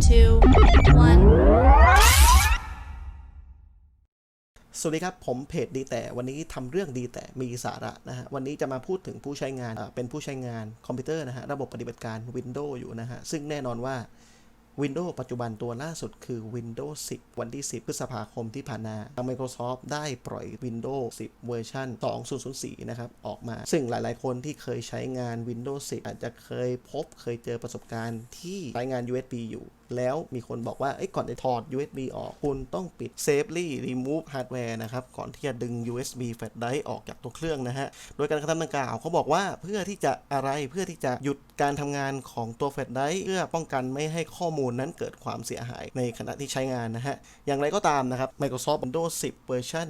two, one. สวัสดีครับ ผมเพจดีแต่วันนี้ทำเรื่องดีแต่มีสาระนะฮะวันนี้จะมาพูดถึงผู้ใช้งานเป็นผู้ใช้งานคอมพิวเตอร์นะฮะระบบปฏิบัติการ Windows อยู่นะฮะซึ่งแน่นอนว่า Windows ปัจจุบันตัวล่าสุดคือ Windows 10 วันที่ 10 พฤษภาคมที่ผ่านมาทาง Microsoft ได้ปล่อย Windows 10 เวอร์ชัน2004 นะครับ ออกมา ซึ่งหลาย ๆ คนที่เคยใช้งาน Windows 10 อาจจะเคยพบเคยเจอประสบการณ์ที่ใช้งาน USB อยู่แล้วมีคนบอกว่าเอ้ก่อนจะถอด USB ออกคุณต้องปิด Safely Remove Hardware นะครับ ก่อนที่จะดึง USB Flash Drive ออกจากตัวเครื่องนะฮะ โดยการกระทำดังกล่าวเขาบอกว่าเพื่อที่จะอะไรเพื่อที่จะหยุดการทำงานของตัว Flash Drive เพื่อป้องกันไม่ให้ข้อมูลนั้นเกิดความเสียหายในขณะที่ใช้งานนะฮะ อย่างไรก็ตามนะครับ Microsoft Windows 10 เวอร์ชัน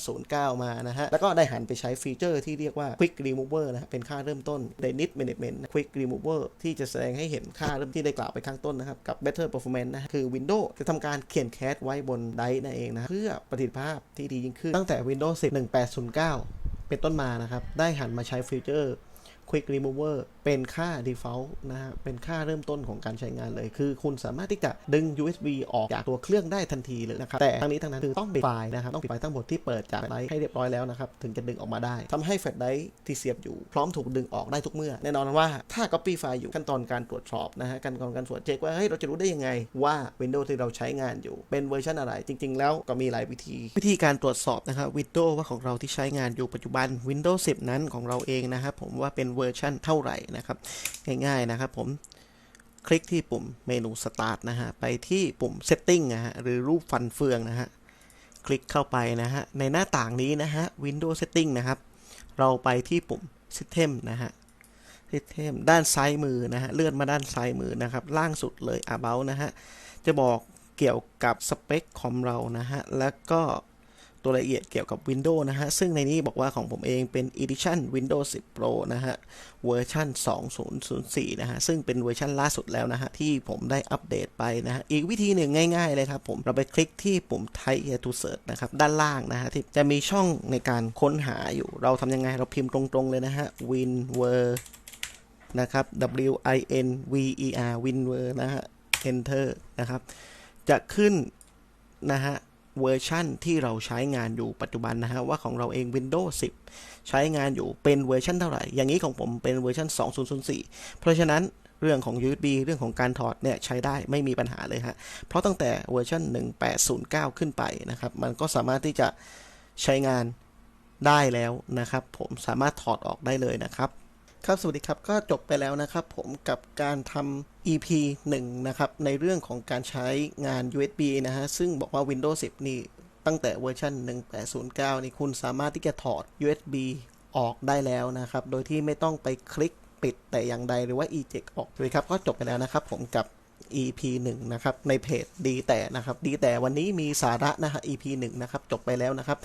1809 มานะฮะ แล้วก็ได้หันไปใช้ฟีเจอร์ที่เรียกว่า Quick Remover นะฮะเป็นค่าเริ่มต้นใน Need Management Quick Remover ที่จะแสดงให้เห็นค่าเริ่มที่ได้กล่าวไปข้างต้นนะครับกับ Better Performance นะฮะคือ Windows จะทำการเขียนแคสไว้บนไดร์นั่นเองนะ เพื่อประสิทธิภาพที่ดียิ่งขึ้น ตั้งแต่ Windows 10 1809 เป็นต้นมานะครับ ได้หันมาใช้ฟีเจอร์ Quick Remover เป็นค่า default นะฮะ เป็นค่าเริ่มต้นของการใช้งานเลย คือคุณสามารถที่จะดึง USB ออกจากตัวเครื่องได้ทันทีเลยนะครับ แต่ทั้งนี้ทั้งนั้นคือต้องปิดไฟล์นะครับ ต้องปิดไฟล์ทั้งหมดที่เปิดจากไดร์ให้เรียบร้อยแล้วนะครับ ถึงจะดึงออกมาได้ทำให้แฟลชไดร์ที่เสียบอยู่ พร้อมถูกดึงออกได้ทุกเมื่อ แน่นอนว่าถ้า copy ไฟล์อยู่ขั้นตอนการตรวจสอบนะฮะ ขั้นตอนการตรวจเช็คว่า เฮ้ย เราจะรู้ได้ยังไงว่า Windows ที่เราใช้งานอยู่ เป็นเวอร์ชันอะไร จริง ๆ แล้วก็มีหลายวิธี วิธีการตรวจสอบนะครับ Windows ว่าของเราที่ใช้งานอยู่ปัจจุบัน Windows 10 นั้นของเราเองนะครับผมว่าเป็นเวอร์ชันเท่าไหร่นะครับ ง่ายๆนะครับผมคลิกที่ปุ่มเมนู Start นะฮะ ไปที่ปุ่ม Setting นะฮะ หรือรูปฟันเฟืองนะฮะ คลิกเข้าไปนะฮะ ในหน้าต่างนี้นะฮะ Windows Setting นะครับ เราไปที่ปุ่ม System นะฮะ System ด้านซ้ายมือนะฮะ เลื่อนมาด้านซ้ายมือนะครับ ล่างสุดเลย About นะฮะ จะบอกเกี่ยวกับสเปคคอมเรานะฮะ แล้วก็ ตัวละเอียดเกี่ยวกับ Windows นะฮะ ซึ่งในนี้บอกว่าของผมเองเป็น Edition Windows 10 Pro นะฮะ เวอร์ชัน2004 นะฮะ ซึ่งเป็นเวอร์ชันล่าสุดแล้วนะฮะ ที่ผมได้อัปเดตไปนะฮะ อีกวิธีหนึ่งง่ายๆเลยครับผม เราไปคลิกที่ปุ่ม Type here to search นะครับ ด้านล่างนะฮะ ที่จะมีช่องในการค้นหาอยู่ เราทำยังไง เราพิมพ์ตรงๆเลยนะฮะ WinWer นะครับ W I N V E R WinWer นะฮะ Enter นะครับ จะขึ้นนะฮะ เวอร์ชั่นที่เราใช้งานอยู่ปัจจุบันนะฮะว่าของเราเอง Windows 10 ใช้งานอยู่เป็นเวอร์ชันเท่าไหร่ อย่างนี้ของผมเป็นเวอร์ชัน2004 เพราะฉะนั้นเรื่องของ USB เรื่องของการถอดเนี่ยใช้ได้ไม่มีปัญหาเลยฮะ เพราะตั้งแต่เวอร์ชัน1809 ขึ้นไปนะครับ มันก็สามารถที่จะใช้งานได้แล้วนะครับ ผมสามารถถอดออกได้เลยนะครับ ครับ สวัสดีครับ ก็จบไปแล้วนะครับผมกับการทำ EP 1 นะครับ ในเรื่องของการใช้งาน USB นะฮะ ซึ่งบอกว่า Windows 10 นี่ ตั้งแต่เวอร์ชัน1809 นี่คุณสามารถที่จะถอด USB ออกได้แล้วนะครับ โดยที่ไม่ต้องไปคลิกปิดแต่อย่างใดหรือว่า eject ออกเลยครับ ก็จบไปแล้วนะครับผมกับ EP 1นะครับในเพจดีแต่นะครับดีแต่วันนี้มีสาระนะฮะ EP 1นะครับจบไปแล้วนะครับ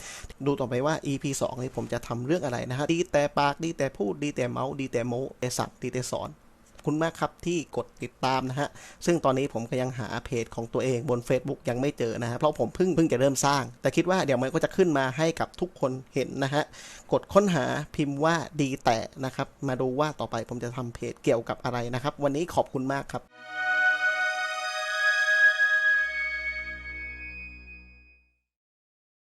ดูต่อไปว่า EP 2นี้ผมจะทำเรื่องอะไรนะฮะดีแต่ปากดีแต่พูดดีแต่เมาส์ดีแต่โมแต่สับดีแต่สอนคุณมากครับที่กดติดตามนะฮะ ซึ่งตอนนี้ผมก็ยังหาเพจของตัวเองบน Facebook ยังไม่เจอนะฮะ เพราะผมเพิ่งเพิ่งจะเริ่มสร้าง แต่คิดว่าเดี๋ยวมันก็จะขึ้นมาให้กับทุกคนเห็นนะฮะ กดค้นหาพิมพ์ว่าดีแต่นะครับ มาดูว่าต่อไปผมจะทำเพจเกี่ยวกับอะไรนะครับ วันนี้ขอบคุณมากครับ